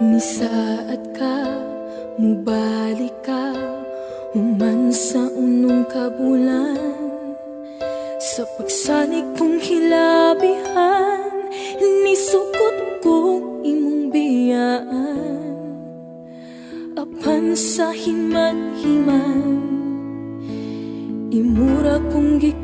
Nisaad ka, mubalik ka Human sa unong kabulan. Sa pagsanig kong hilabihan Nisukot ko imong biyaan. Apan sa himan-himan Imura kong gikan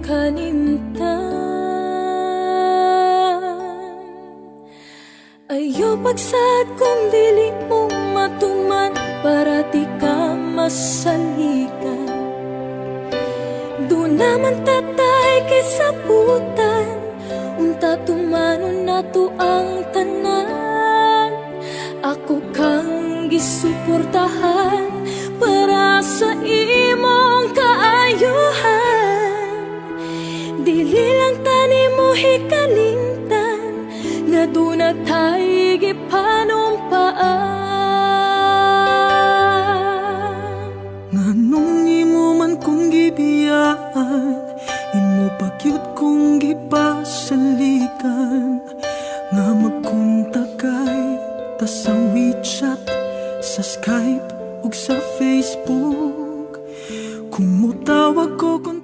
Ayo pagsad kung dili mo matuman Para di ka masalikan Doon naman tatay kay sabutan Unta tumanon na to ang tanan. Ako kang gisuportahan Para sa imong kaayuhan. Dili lang tani mo hikalimtan Nga doon na tayo gipanumpaan Nganong imo man kong gibiyaan Imo pagyud kong gipasalikan. Nga magkontakay Ta sa WeChat Sa Skype ug sa Facebook. Kung mutawag ko kung